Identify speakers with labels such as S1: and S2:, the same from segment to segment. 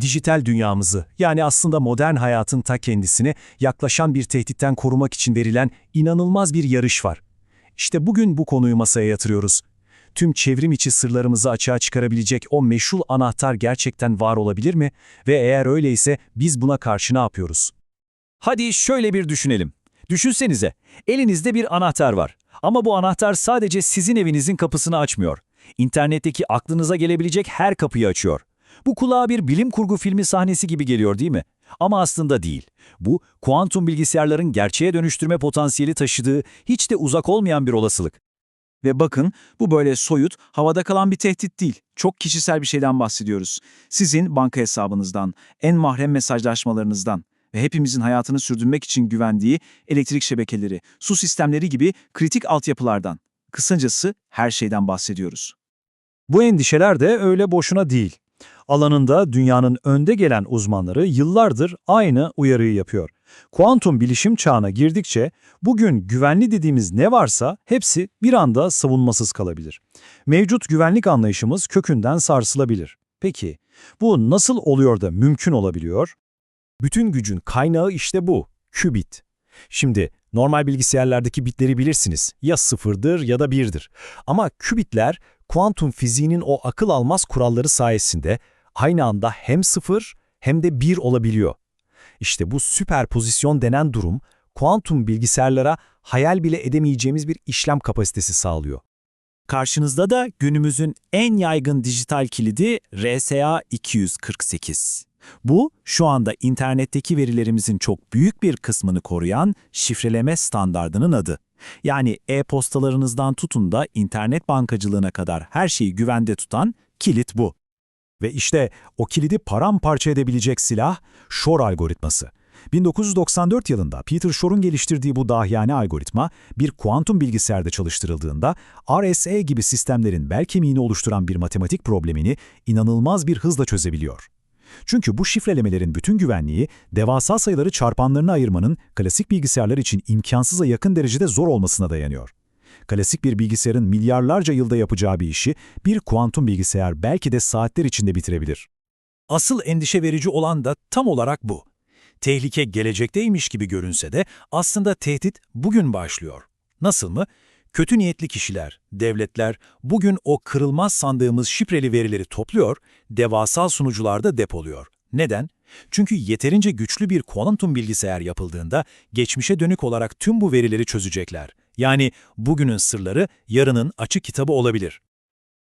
S1: Dijital dünyamızı, yani aslında modern hayatın ta kendisini yaklaşan bir tehditten korumak için verilen inanılmaz bir yarış var. İşte bugün bu konuyu masaya yatırıyoruz. Tüm çevrim içi sırlarımızı açığa çıkarabilecek o meşhur anahtar gerçekten var olabilir mi? Ve eğer öyleyse biz buna karşı ne yapıyoruz?
S2: Hadi şöyle bir düşünelim. Düşünsenize, elinizde bir anahtar var. Ama bu anahtar sadece sizin evinizin kapısını açmıyor. İnternetteki aklınıza gelebilecek her kapıyı açıyor. Bu kulağa bir bilim kurgu filmi sahnesi gibi geliyor değil mi? Ama aslında değil. Bu, kuantum bilgisayarların gerçeğe dönüştürme potansiyeli taşıdığı hiç de uzak olmayan bir olasılık.
S3: Ve bakın bu böyle soyut, havada kalan bir tehdit değil. Çok kişisel bir şeyden bahsediyoruz. Sizin banka hesabınızdan, en mahrem mesajlaşmalarınızdan ve hepimizin hayatını sürdürmek için güvendiği elektrik şebekeleri, su sistemleri gibi kritik altyapılardan. Kısacası her şeyden bahsediyoruz.
S1: Bu endişeler de öyle boşuna değil. Alanında dünyanın önde gelen uzmanları yıllardır aynı uyarıyı yapıyor. Kuantum bilişim çağına girdikçe bugün güvenli dediğimiz ne varsa hepsi bir anda savunmasız kalabilir. Mevcut güvenlik anlayışımız kökünden sarsılabilir. Peki bu nasıl oluyor da mümkün olabiliyor? Bütün gücün kaynağı işte bu, kübit. Şimdi normal bilgisayarlardaki bitleri bilirsiniz. Ya sıfırdır ya da birdir. Ama kübitler kuantum fiziğinin o akıl almaz kuralları sayesinde aynı anda hem sıfır hem de bir olabiliyor. İşte bu süperpozisyon denen durum kuantum bilgisayarlara hayal bile edemeyeceğimiz bir işlem kapasitesi sağlıyor.
S2: Karşınızda da günümüzün en yaygın dijital kilidi RSA 248. Bu, şu anda internetteki verilerimizin çok büyük bir kısmını koruyan şifreleme standardının adı. Yani e-postalarınızdan tutun da internet bankacılığına kadar her şeyi güvende tutan kilit bu.
S1: Ve işte o kilidi paramparça edebilecek silah Shor algoritması. 1994 yılında Peter Shor'un geliştirdiği bu dahiyane algoritma bir kuantum bilgisayarda çalıştırıldığında RSA gibi sistemlerin bel kemiğini oluşturan bir matematik problemini inanılmaz bir hızla çözebiliyor. Çünkü bu şifrelemelerin bütün güvenliği devasa sayıları çarpanlarına ayırmanın klasik bilgisayarlar için imkansıza yakın derecede zor olmasına dayanıyor. Klasik bir bilgisayarın milyarlarca yılda yapacağı bir işi bir kuantum bilgisayar belki de saatler içinde bitirebilir. Asıl endişe verici olan da tam olarak bu. Tehlike gelecekteymiş gibi görünse de aslında tehdit bugün başlıyor. Nasıl mı? Kötü niyetli kişiler, devletler bugün o kırılmaz sandığımız şifreli verileri topluyor, devasal sunucularda depoluyor. Neden? Çünkü yeterince güçlü bir kuantum bilgisayar yapıldığında geçmişe dönük olarak tüm bu verileri çözecekler. Yani bugünün sırları yarının açık kitabı olabilir.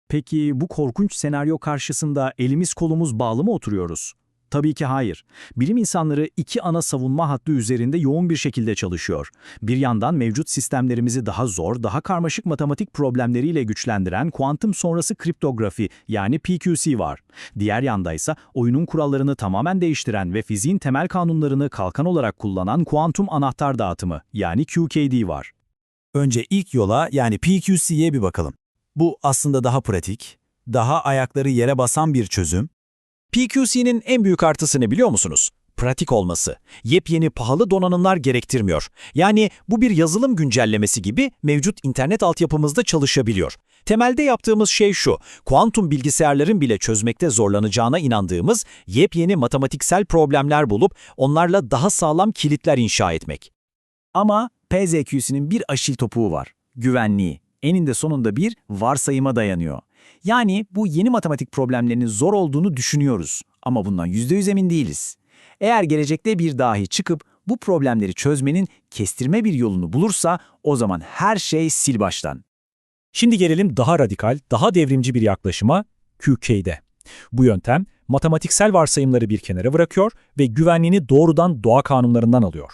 S4: Peki bu korkunç senaryo karşısında elimiz kolumuz bağlı mı oturuyoruz? Tabii ki hayır. Bilim insanları iki ana savunma hattı üzerinde yoğun bir şekilde çalışıyor. Bir yandan mevcut sistemlerimizi daha zor, daha karmaşık matematik problemleriyle güçlendiren kuantum sonrası kriptografi yani PQC var. Diğer yanda ise oyunun kurallarını tamamen değiştiren ve fiziğin temel kanunlarını kalkan olarak kullanan kuantum anahtar dağıtımı yani QKD var.
S1: Önce ilk yola yani PQC'ye bir bakalım. Bu aslında daha pratik, daha ayakları yere basan bir çözüm.
S2: PQC'nin en büyük artısı ne biliyor musunuz? Pratik olması. Yepyeni pahalı donanımlar gerektirmiyor. Yani bu bir yazılım güncellemesi gibi mevcut internet altyapımızda çalışabiliyor. Temelde yaptığımız şey şu, kuantum bilgisayarların bile çözmekte zorlanacağına inandığımız yepyeni matematiksel problemler bulup onlarla daha sağlam kilitler inşa etmek.
S4: Ama PZQ'sinin bir aşil topuğu var. Güvenliği. Eninde sonunda bir varsayıma dayanıyor. Yani bu yeni matematik problemlerinin zor olduğunu düşünüyoruz ama bundan %100 emin değiliz. Eğer gelecekte bir dahi çıkıp bu problemleri çözmenin kestirme bir yolunu bulursa o zaman her şey sil baştan.
S1: Şimdi gelelim daha radikal, daha devrimci bir yaklaşıma QK'de. Bu yöntem matematiksel varsayımları bir kenara bırakıyor ve güvenliğini doğrudan doğa kanunlarından alıyor.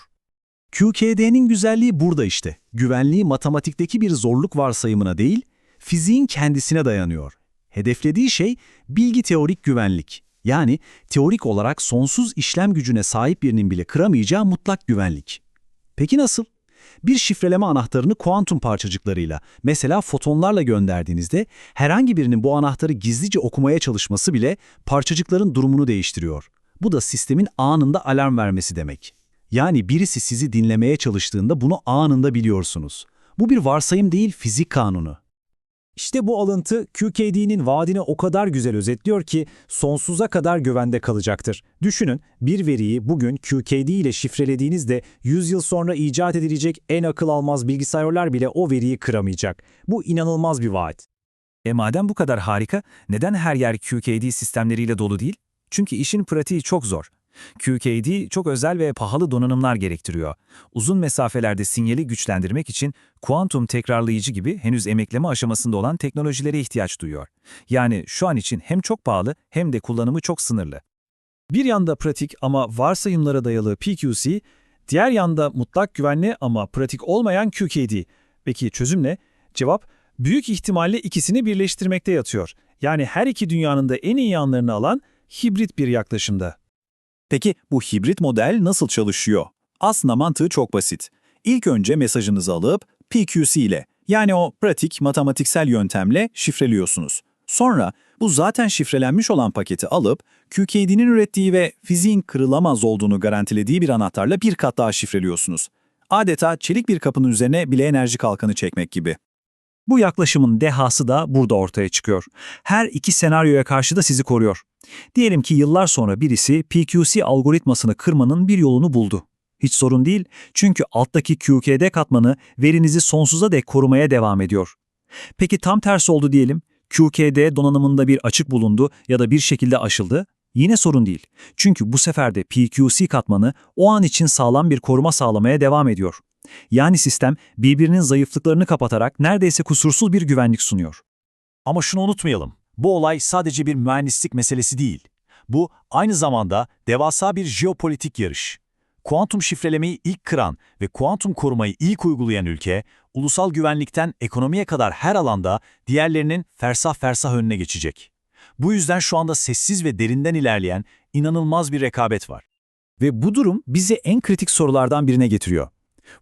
S4: QKD'nin güzelliği burada işte. Güvenliği matematikteki bir zorluk varsayımına değil, fiziğin kendisine dayanıyor. Hedeflediği şey bilgi teorik güvenlik. Yani teorik olarak sonsuz işlem gücüne sahip birinin bile kıramayacağı mutlak güvenlik. Peki nasıl? Bir şifreleme anahtarını kuantum parçacıklarıyla, mesela fotonlarla gönderdiğinizde herhangi birinin bu anahtarı gizlice okumaya çalışması bile parçacıkların durumunu değiştiriyor. Bu da sistemin anında alarm vermesi demek. Yani birisi sizi dinlemeye çalıştığında bunu anında biliyorsunuz. Bu bir varsayım değil, fizik kanunu.
S5: İşte bu alıntı QKD'nin vaadini o kadar güzel özetliyor ki sonsuza kadar güvende kalacaktır. Düşünün bir veriyi bugün QKD ile şifrelediğinizde 100 yıl sonra icat edilecek en akıl almaz bilgisayarlar bile o veriyi kıramayacak. Bu inanılmaz bir vaat.
S3: E madem bu kadar harika, neden her yer QKD sistemleriyle dolu değil? Çünkü işin pratiği çok zor. QKD çok özel ve pahalı donanımlar gerektiriyor. Uzun mesafelerde sinyali güçlendirmek için kuantum tekrarlayıcı gibi henüz emekleme aşamasında olan teknolojilere ihtiyaç duyuyor. Yani şu an için hem çok pahalı hem de kullanımı çok sınırlı.
S2: Bir yanda pratik ama varsayımlara dayalı PQC, diğer yanda mutlak güvenli ama pratik olmayan QKD. Peki çözüm ne? Cevap, büyük ihtimalle ikisini birleştirmekte yatıyor. Yani her iki dünyanın da en iyi yanlarını alan hibrit bir yaklaşımda.
S4: Peki bu hibrit model nasıl çalışıyor? Aslında mantığı çok basit. İlk önce mesajınızı alıp PQC ile yani o pratik matematiksel yöntemle şifreliyorsunuz. Sonra bu zaten şifrelenmiş olan paketi alıp QKD'nin ürettiği ve fiziğin kırılamaz olduğunu garantilediği bir anahtarla bir kat daha şifreliyorsunuz. Adeta çelik bir kapının üzerine bile enerji kalkanı çekmek gibi.
S2: Bu yaklaşımın dehası da burada ortaya çıkıyor. Her iki senaryoya karşı da sizi koruyor. Diyelim ki yıllar sonra birisi PQC algoritmasını kırmanın bir yolunu buldu. Hiç sorun değil çünkü alttaki QKD katmanı verinizi sonsuza dek korumaya devam ediyor. Peki tam tersi oldu diyelim. QKD donanımında bir açık bulundu ya da bir şekilde aşıldı. Yine sorun değil. Çünkü bu sefer de PQC katmanı o an için sağlam bir koruma sağlamaya devam ediyor. Yani sistem birbirinin zayıflıklarını kapatarak neredeyse kusursuz bir güvenlik sunuyor.
S1: Ama şunu unutmayalım. Bu olay sadece bir mühendislik meselesi değil. Bu aynı zamanda devasa bir jeopolitik yarış. Kuantum şifrelemeyi ilk kıran ve kuantum korumayı ilk uygulayan ülke, ulusal güvenlikten ekonomiye kadar her alanda diğerlerinin fersah fersah önüne geçecek. Bu yüzden şu anda sessiz ve derinden ilerleyen inanılmaz bir rekabet var.
S5: Ve bu durum bizi en kritik sorulardan birine getiriyor.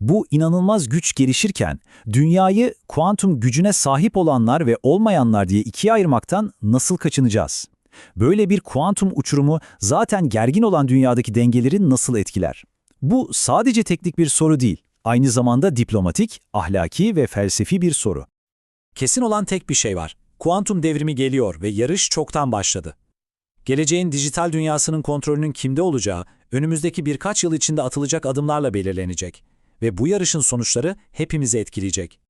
S5: Bu inanılmaz güç gelişirken dünyayı kuantum gücüne sahip olanlar ve olmayanlar diye ikiye ayırmaktan nasıl kaçınacağız? Böyle bir kuantum uçurumu zaten gergin olan dünyadaki dengeleri nasıl etkiler? Bu sadece teknik bir soru değil, aynı zamanda diplomatik, ahlaki ve felsefi bir soru. Kesin olan tek bir şey var. Kuantum devrimi geliyor ve yarış çoktan başladı. Geleceğin dijital dünyasının kontrolünün kimde olacağı, önümüzdeki birkaç yıl içinde atılacak adımlarla belirlenecek. Ve bu yarışın sonuçları hepimizi etkileyecek.